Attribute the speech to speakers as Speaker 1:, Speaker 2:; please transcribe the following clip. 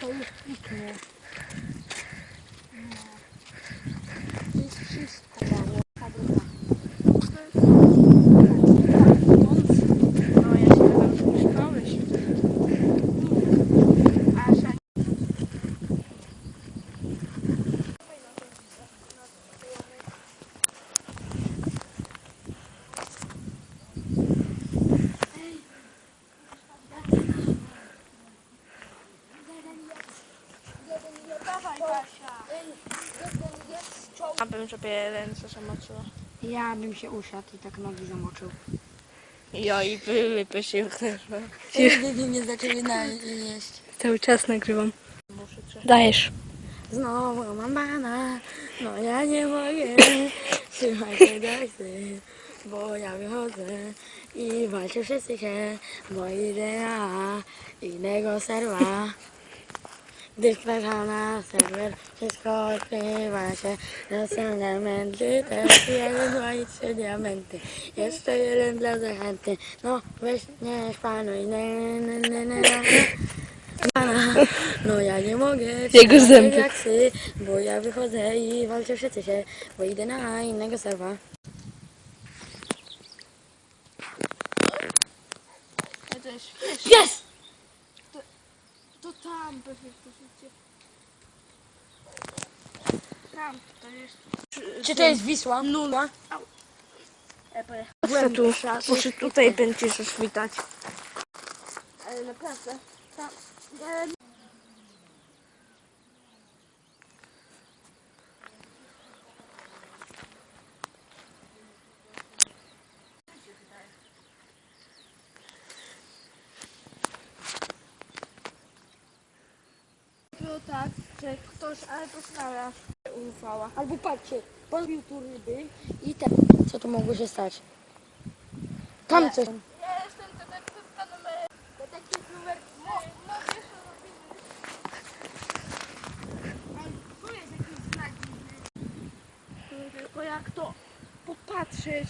Speaker 1: to już piknie. No. To jest wszystko mało. Fabryka.
Speaker 2: No ja się tego już szkoły Aż A bym sobie ręce zamoczyła.
Speaker 1: Ja bym się usiadł i tak nogi zamoczył.
Speaker 2: Ja i by wypysił też.
Speaker 1: Nigdy nie zaczęli na jeść.
Speaker 2: Cały czas nagrywam. Dajesz.
Speaker 1: Znowu mam bana, no ja nie mogę. Słuchaj tego chcę, bo ja wychodzę i walczę wszyscy się, bo idę na innego serwa. Gdy wkraczam na serwer, wszystko odkrywa się. Następne elementy, też jeden, dwa i trzy diamenty. Jeszcze jeden dla zachęty. No weź, nie szpanuj, nie, nie, nie, nie. Bana. No ja nie mogę.
Speaker 2: Jego zęby.
Speaker 1: jak psy, Bo ja wychodzę i walczę wszyscy się, bo idę na innego serwa.
Speaker 2: To jest fiesz.
Speaker 1: Jest!
Speaker 2: To tam pewnie pożycie. Tam to jest.
Speaker 1: Czy to jest Wisła?
Speaker 2: Nula.
Speaker 1: Byłem
Speaker 2: Poszedł tu, poszedł tutaj będziesz już widać.
Speaker 1: Ale naprawdę, tam,
Speaker 2: Było tak, że ktoś albo znalazł ufała.
Speaker 1: Albo patrzcie, podbił tu ryby i tak. Co tu mogło się stać? Tam coś.
Speaker 2: Ja jestem detektywka numer... Detektyw numer... Mo, mogę Ale tu jest jakiś znak. Tylko jak to popatrzeć,